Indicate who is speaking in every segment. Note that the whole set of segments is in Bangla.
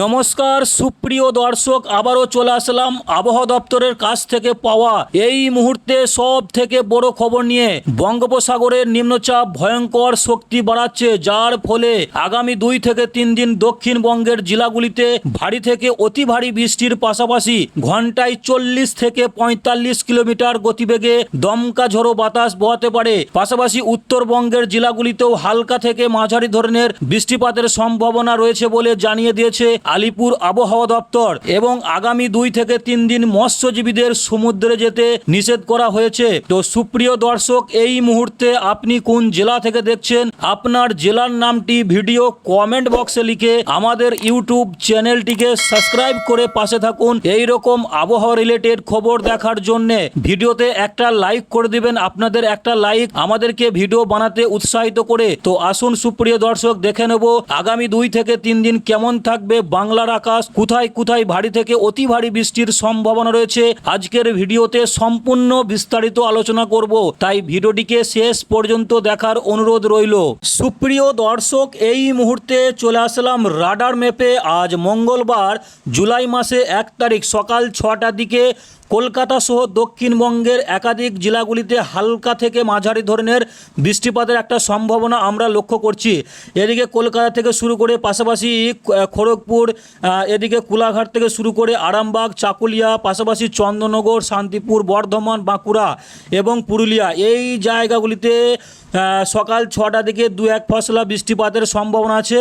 Speaker 1: নমস্কার, সুপ্রিয় দর্শক, আবারও চলে আসলাম আবহাওয়া দপ্তরের কাছ থেকে পাওয়া এই মুহূর্তে সব থেকে বড় খবর নিয়ে। বঙ্গোপসাগরের নিম্নচাপ ভয়ঙ্কর শক্তি বাড়াচ্ছে, যার ফলে আগামী দুই থেকে তিন দিন দক্ষিণবঙ্গের জেলাগুলিতে ভারী থেকে অতি ভারী বৃষ্টির পাশাপাশি ঘন্টায় চল্লিশ থেকে পঁয়তাল্লিশ কিলোমিটার গতিবেগে দমকা ঝোড়ো বাতাস বহাতে পারে। পাশাপাশি উত্তরবঙ্গের জেলাগুলিতেও হালকা থেকে মাঝারি ধরনের বৃষ্টিপাতের সম্ভাবনা রয়েছে বলে জানিয়ে দিয়েছে আলিপুর আবহাওয়া দপ্তর এবং আগামী দুই থেকে তিন দিন মৎস্যজীবীদের সমুদ্রে যেতে নিষেধ করা হয়েছে। তো সুপ্রিয় দর্শক, এই মুহূর্তে আপনি কোন জেলা থেকে দেখছেন? আপনার জেলার নামটি ভিডিও কমেন্ট বক্সে লিখে আমাদের ইউটিউব চ্যানেলটিকে সাবস্ক্রাইব করে পাশে থাকুন। এই রকম আবহাওয়া রিলেটেড খবর দেখার জন্য ভিডিওতে একটা লাইক করে দিবেন, আপনাদের একটা লাইক আমাদেরকে ভিডিও বানাতে উৎসাহিত করে। তো আসুন সুপ্রিয় দর্শক, দেখে নেব আগামী দুই থেকে তিন দিন কেমন থাকবে বাংলার আকাশ কোথায় কোথায় ভারী থেকে অতি ভারী বৃষ্টির সম্ভাবনা রয়েছে, আজকের ভিডিওতে সম্পূর্ণ বিস্তারিত আলোচনা করব। তাই ভিডিওটিকে শেষ পর্যন্ত দেখার অনুরোধ রইল। সুপ্রিয় দর্শক, এই মুহূর্তে চলে আসলাম রাডার ম্যাপে। আজ মঙ্গলবার, জুলাই মাসে এক তারিখ সকাল ছটার দিকে কলকাতা সহ দক্ষিণবঙ্গের একাধিক জেলাগুলিতে হালকা থেকে মাঝারি ধরনের বৃষ্টিপাতের একটা সম্ভাবনা আমরা লক্ষ্য করছি। এদিকে কলকাতা থেকে শুরু করে পাশাপাশি খড়গপুর এদিকে কুলাঘাট থেকে শুরু করে আরামবাগ, চাকুলিয়া, পাশাপাশি চন্দ্রনগর শান্তিপুর, বর্ধমান, বাঁকুড়া এবং পুরুলিয়া এই জায়গাগুলিতে সকাল ছটা থেকে দু এক ফসলা বৃষ্টিপাতের সম্ভাবনা আছে।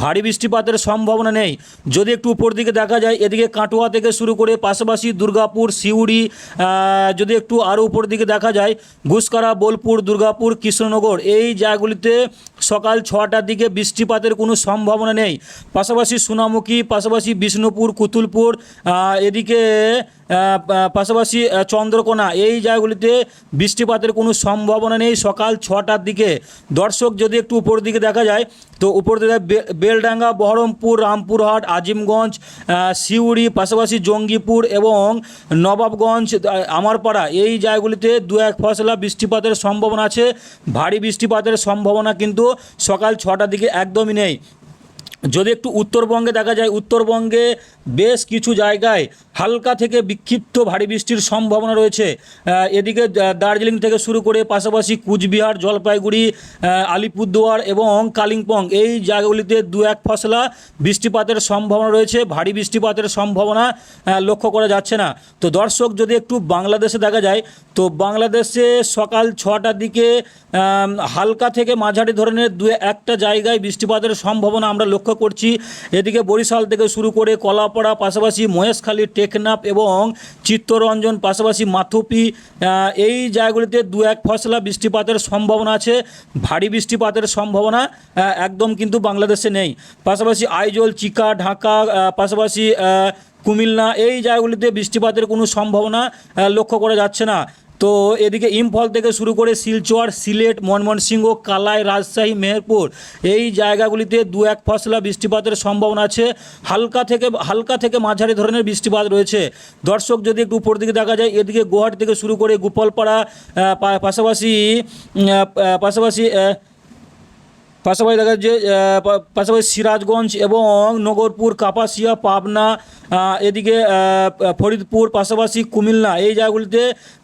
Speaker 1: ভারী বৃষ্টিপাতের সম্ভাবনা নেই। যদি একটু উপর দিকে দেখা যায়, এদিকে কাটোয়া থেকে শুরু করে পাশাপাশি দুর্গাপুর, সিউড়ি যদি একটু আরও উপর দিকে দেখা যায় ঘুসকারা বোলপুর, দুর্গাপুর, কৃষ্ণনগর, এই জায়গাগুলিতে সকাল ছটার দিকে বৃষ্টিপাতের কোনো সম্ভাবনা নেই। পাশাপাশি সোনামুখী, পাশাপাশি বিষ্ণুপুর, কুতুলপুর এদিকে পাশাপাশি চন্দ্রকোনা, এই জায়গাগুলিতে বৃষ্টিপাতের কোনো সম্ভাবনা নেই। সকাল ছটার দিকে। দর্শক যদি একটু উপর দিকে দেখা যায়, তো উপর দিকে বেলডাঙ্গা, বহরমপুর, রামপুরহাট, আজিমগঞ্জ সিউড়ি, পাশাপাশি জঙ্গিপুর এবং নবাবগঞ্জ আমারপাড়া এই জায়গাগুলিতে দু এক ফসলা বৃষ্টিপাতের সম্ভাবনা আছে। ভারী বৃষ্টিপাতের সম্ভাবনা কিন্তু সকাল ছটার দিকে একদমই নেই। যদি একটু উত্তরবঙ্গে দেখা যায়, উত্তরবঙ্গে বেশ কিছু জায়গায় হালকা থেকে বিক্ষিপ্ত ভারী বৃষ্টির সম্ভাবনা রয়েছে। এদিকে দার্জিলিং থেকে শুরু করে পাশাপাশি কুচবিহার, জলপাইগুড়ি আলিপুরদুয়ার এবং কালিম্পং, এই জায়গাগুলিতে দু এক ফসলা বৃষ্টিপাতের সম্ভাবনা রয়েছে। ভারী বৃষ্টিপাতের সম্ভাবনা লক্ষ্য করা যাচ্ছে না। তো দর্শক, যদি একটু বাংলাদেশে দেখা যায়, তো বাংলাদেশে সকাল ছটার দিকে হালকা থেকে মাঝারি ধরনের দু একটা জায়গায় বৃষ্টিপাতের সম্ভাবনা আমরা লক্ষ্য করছি। এদিকে বরিশাল থেকে শুরু করে কলাপাড়া, পাশাপাশি মহেশখালী, টেকনাফ এবং চিত্তরঞ্জন, পাশাপাশি মাথুপি এই জায়গাগুলিতে দু এক ফসলা বৃষ্টিপাতের সম্ভাবনা আছে। ভারী বৃষ্টিপাতের সম্ভাবনা একদম কিন্তু বাংলাদেশে নেই। পাশাপাশি আইজল, চিকা, ঢাকা পাশাপাশি কুমিল্লা, এই জায়গাগুলিতে বৃষ্টিপাতের কোনো সম্ভাবনা লক্ষ্য করা যাচ্ছে না। তো এদিকে ইম্ফল থেকে শুরু করে শিলচর, সিলেট, ময়মনসিংহ, কালাই, রাজশাহী, মেহেরপুর, এই জায়গাগুলিতে দু এক ফসলা বৃষ্টিপাতের সম্ভাবনা আছে। হালকা থেকে হালকা থেকে মাঝারি ধরনের বৃষ্টিপাত রয়েছে। দর্শক যদি একটু উপর দিকে দেখা যায়, এদিকে গুয়াহাটি থেকে শুরু করে গোপালপাড়া পাশাপাশি পাশাপাশি পাশাপাশি দেখা যাচ্ছে পাশাপাশি সিরাজগঞ্জ এবং নগরপুর, কাপাসিয়া, পাবনা এদিকে ফরিদপুর, পাশাপাশি কুমিল্লা এই জায়গাগুলিতে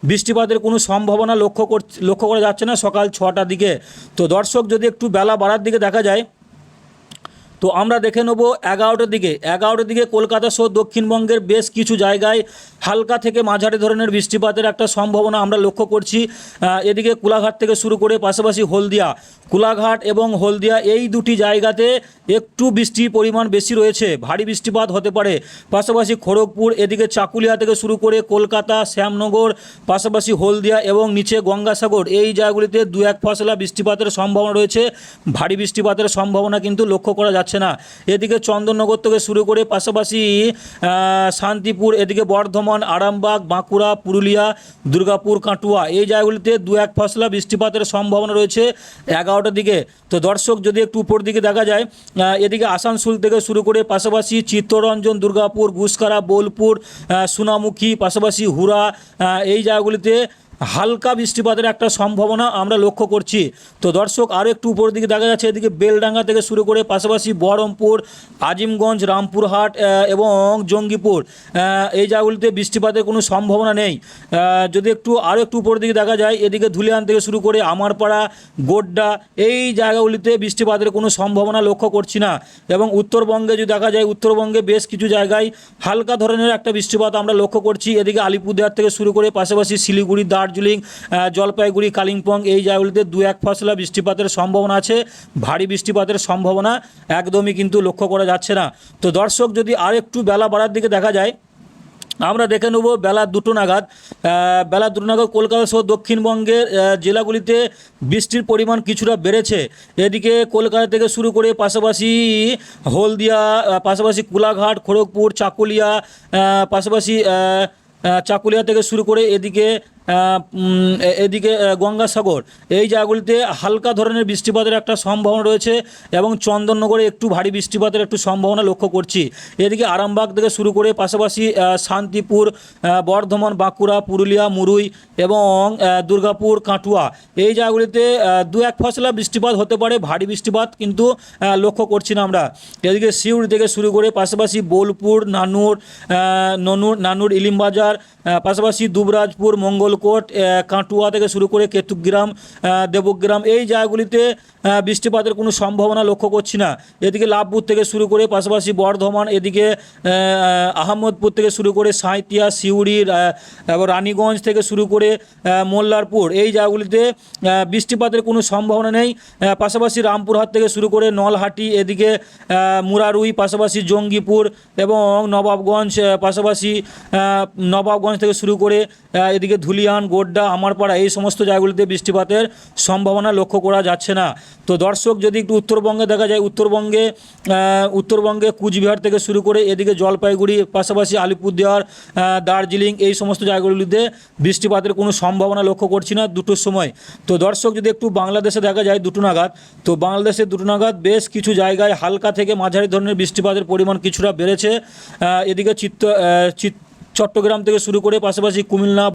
Speaker 1: বৃষ্টিপাতের কোনো সম্ভাবনা লক্ষ্য লক্ষ্য করা যাচ্ছে না সকাল ছটার দিকে। তো দর্শক, যদি একটু বেলা বাড়ার দিকে দেখা যায় তো আমরা দেখে নেব এগারোটার দিকে। এগারোটার দিকে কলকাতা সহ দক্ষিণবঙ্গের বেশ কিছু জায়গায় হালকা থেকে মাঝারি ধরনের বৃষ্টিপাতের একটা সম্ভাবনা আমরা লক্ষ্য করছি। এদিকে কুলাঘাট থেকে শুরু করে পাশাপাশি হলদিয়া। কুলাঘাট এবং হলদিয়া এই দুটি জায়গাতে একটু বৃষ্টির পরিমাণ বেশি রয়েছে। ভারী বৃষ্টিপাত হতে পারে। পাশাপাশি খড়গপুর, এদিকে চাকুলিয়া থেকে শুরু করে কলকাতা, শ্যামনগর, পাশাপাশি হলদিয়া এবং নিচে গঙ্গাসাগর এই জায়গাগুলিতে দু এক ফসলা বৃষ্টিপাতের সম্ভাবনা রয়েছে। ভারী বৃষ্টিপাতের সম্ভাবনা কিন্তু লক্ষ্য করা যাচ্ছে না। এদিকে চন্দননগর থেকে শুরু করে পাশাপাশি শান্তিপুর, এদিকে বর্ধমান, আরামবাগ, বাঁকুড়া, পুরুলিয়া, দুর্গাপুর, কাটুয়া এই জায়গাগুলিতে দু এক ফসলা বৃষ্টিপাতের সম্ভাবনা রয়েছে এগারোটার দিকে। তো দর্শক, যদি একটু উপর দিকে দেখা যায় এদিকে আসানসোল থেকে শুরু করে পাশাপাশি চিত্তরঞ্জন, দুর্গাপুর, গুসকারা, বোলপুর সোনামুখী, পাশাপাশি হুরা এই জায়গাগুলিতে হালকা বৃষ্টিপাতের একটা সম্ভাবনা আমরা লক্ষ্য করছি। তো দর্শক আরও একটু উপরের দিকে দেখা যাচ্ছে, এদিকে বেলডাঙ্গা থেকে শুরু করে পাশাপাশি বহরমপুর, আজিমগঞ্জ, রামপুরহাট এবং জঙ্গিপুর এই জায়গাগুলিতে বৃষ্টিপাতের কোনো সম্ভাবনা নেই। যদি একটু আরও একটু উপরের দিকে দেখা যায়, এদিকে ধুলিয়ান থেকে শুরু করে আমারপাড়া, গোড্ডা, এই জায়গাগুলিতে বৃষ্টিপাতের কোনো সম্ভাবনা লক্ষ্য করছি না। এবং উত্তরবঙ্গে যদি দেখা যায়, উত্তরবঙ্গে বেশ কিছু জায়গায় হালকা ধরনের একটা বৃষ্টিপাত আমরা লক্ষ্য করছি। এদিকে আলিপুরদুয়ার থেকে শুরু করে পাশাপাশি শিলিগুড়ি দার্জিলিং জলপাইগুড়ি, কালিম্পং, এই জায়গাগুলিতে দু এক ফসলা বৃষ্টিপাতের সম্ভাবনা আছে, ভারী বৃষ্টিপাতের সম্ভাবনা একদমই কিন্তু লক্ষ্য করা যাচ্ছে না। তো দর্শক, যদি আর একটু বেলা বাড়ার দিকে দেখা যায়, আমরা দেখে নেব বেলা দুটো নাগাদ বেলা দুটো নাগাদ কলকাতা সহ দক্ষিণবঙ্গের জেলাগুলিতে বৃষ্টির পরিমাণ কিছুটা বেড়েছে। এদিকে কলকাতা থেকে শুরু করে পাশাপাশি হলদিয়া পাশাপাশি কোলাঘাট, খড়গপুর, চাকুলিয়া পাশাপাশি চাকুলিয়া থেকে শুরু করে এদিকে এদিকে গঙ্গাসাগর। এই জায়গাগুলিতে হালকা ধরনের বৃষ্টিপাতের একটা সম্ভাবনা রয়েছে এবং চন্দননগরে একটু ভারী বৃষ্টিপাতের একটু সম্ভাবনা লক্ষ্য করছি। এদিকে আরামবাগ থেকে শুরু করে পাশাপাশি শান্তিপুর বর্ধমান, বাঁকুড়া, পুরুলিয়া, মুরুই এবং দুর্গাপুর, কাটুয়া। এই জায়গাগুলিতে দু এক ফসলা বৃষ্টিপাত হতে পারে, ভারী বৃষ্টিপাত কিন্তু লক্ষ্য করছি না আমরা। এদিকে সিউড়ি থেকে শুরু করে পাশাপাশি বোলপুর, নানুর ননুর, নানুর, ইলিমবাজার পাশাপাশি দুবরাজপুর মঙ্গলকোট আহ, কাটুয়া থেকে শুরু করে কেতুগ্রাম দেবগ্রাম এই জায়গাগুলিতে বৃষ্টিপাতের কোনো সম্ভাবনা লক্ষ্য করছি না। এদিকে লাভপুর থেকে শুরু করে পাশাপাশি বর্ধমান এদিকে আহ, আহমদপুর থেকে শুরু করে সাঁইতিয়া সিউড়ি রানীগঞ্জ থেকে শুরু করে মোল্লারপুর এই জায়গাগুলিতে বৃষ্টিপাতের কোনো সম্ভাবনা নেই। পাশাপাশি রামপুরহাট থেকে শুরু করে নলহাটি এদিকে মুরারুই পাশাপাশি জঙ্গিপুর এবং নবাবগঞ্জ পাশাপাশি নবাবগঞ্জ থেকে শুরু করে এদিকে এদিকে ধুলিয়ান গোড্ডা, আমারপাড়া এই সমস্ত জায়গাগুলিতে বৃষ্টিপাতের সম্ভাবনা লক্ষ্য করা যাচ্ছে না। তো দর্শক, যদি একটু উত্তরবঙ্গে দেখা যায়, উত্তরবঙ্গে উত্তরবঙ্গে কুচবিহার থেকে শুরু করে এদিকে জলপাইগুড়ি, পাশাপাশি আলিপুরদুয়ার দার্জিলিং এই সমস্ত জায়গাগুলিতে বৃষ্টিপাতের কোনো সম্ভাবনা লক্ষ্য করছি না দুটোর সময়। তো দর্শক, যদি একটু বাংলাদেশে দেখা যায় দুটো নাগাদ, তো বাংলাদেশে দুটো নাগাদ বেশ কিছু জায়গায় হালকা থেকে মাঝারি ধরনের বৃষ্টিপাতের পরিমাণ কিছুটা বেড়েছে। এদিকে চিত্ত চিত, চট্টগ্রাম থেকে শুরু করে পাশাপাশি কুমিল্লা